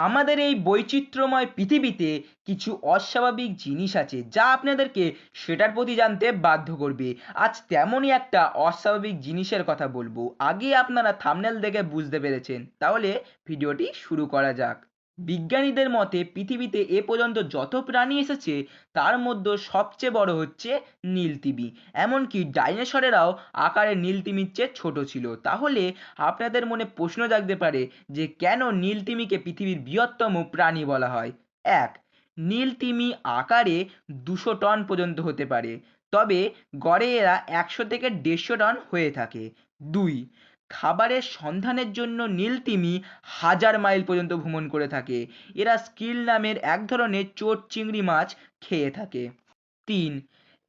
আমাদের এই বৈচিত্র্যময় পৃথিবীতে কিছু অস্বাভাবিক জিনিস আছে যা আপনাদেরকে সেটার প্রতি জানতে বাধ্য করবে। আজ তেমনই একটা অস্বাভাবিক জিনিসের কথা বলব। আগে আপনারা থামনেল দেখে বুঝতে পেরেছেন। তাহলে ভিডিওটি শুরু করা যাক। বিজ্ঞানীদের মতে পৃথিবীতে এ পর্যন্ত যত প্রাণী এসেছে, তার মধ্যে সবচেয়ে বড় হচ্ছে নীলতিমি। এমনকি ডাইনোসরেরাও আকারে নীলতিমির চেয়ে ছোট ছিল। তাহলে আপনাদের মনে প্রশ্ন জাগতে পারে যে কেন নীলতিমিকে পৃথিবীর বৃহত্তম প্রাণী বলা হয়? এক, নীলতিমি আকারে দুশো টন পর্যন্ত হতে পারে। তবে গড়ে এরা একশো থেকে দেড়শো টন হয়ে থাকে। দুই খাবারের সন্ধানের জন্য নীলতিমি হাজার মাইল পর্যন্ত ভ্রমণ করে থাকে। এরা স্কিল নামের এক ধরনের চোট চিংড়ি মাছ খেয়ে থাকে। তিন,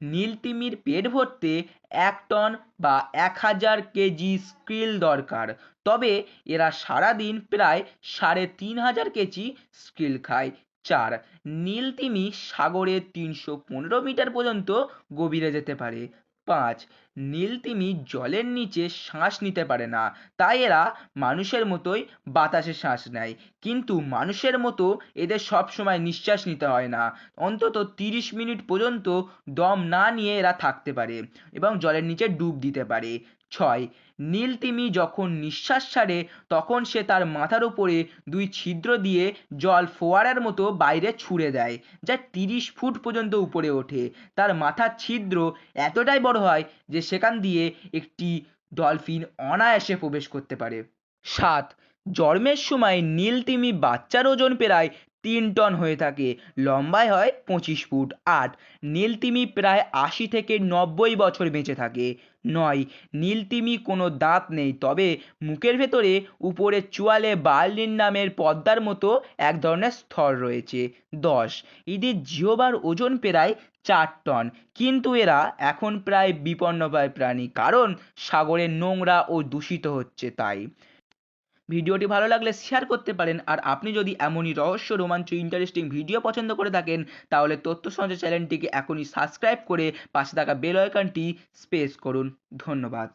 নীলতিমির পেট ভরতে এক টন বা এক হাজার কেজি স্কিল দরকার। তবে এরা সারাদিন প্রায় সাড়ে তিন হাজার কেজি স্কিল খায়। চার, নীলতিমি সাগরে তিনশো পনেরো মিটার পর্যন্ত গভীরে যেতে পারে। পাঁচ নীলতিমি জলের নিচে শ্বাস নিতে পারে না। তাই এরা মানুষের মতোই বাতাসে শ্বাস নেয়। কিন্তু মানুষের মতো এদের সব সময় নিঃশ্বাস নিতে হয় না। অন্তত তিরিশ মিনিট পর্যন্ত দম না নিয়ে এরা থাকতে পারে এবং জলের নিচে ডুব দিতে পারে। ছয় নীলতিমি যখন নিঃশ্বাস ছাড়ে, তখন সে তার মাথার উপরে দুই ছিদ্র দিয়ে জল ফোয়ারার মতো বাইরে ছুঁড়ে দেয়, যা তিরিশ ফুট পর্যন্ত উপরে ওঠে। তার মাথার ছিদ্র এতটাই বড় হয় যে সেখান দিয়ে একটি ডলফিন অনায়াসে প্রবেশ করতে পারে। সাত, জন্মের সময় নীলতিমি বাচ্চার ওজন প্রায় তিন টন হয়ে থাকে। লম্বায় হয় পঁচিশ ফুট আট। নীলতিমি প্রায় আশি থেকে নব্বই বছর বেঁচে থাকে। নয়। নীলতিমি কোনো দাঁত নেই, তবে মুখের ভেতরে উপরে চোয়ালে বার্লিন নামের পদ্মার মতো এক ধরনের স্তর রয়েছে। দশ। এদের জিহবার ওজন প্রায় চার টন, কিন্তু এরা এখন প্রায় বিপন্নপ্রায় প্রাণী, কারণ সাগরের নোংরা ও দূষিত হচ্ছে তাই। ভিডিওটি ভালো লাগলে শেয়ার করতে পারেন। আর আপনি যদি এমনই রহস্য, রোমাঞ্চ ইন্টারেস্টিং ভিডিও পছন্দ করে থাকেন, তাহলে তথ্য সঞ্চয় চ্যানেলটিকে এখনই সাবস্ক্রাইব করে পাশে থাকা বেল আইকনটি স্পেস করুন। ধন্যবাদ।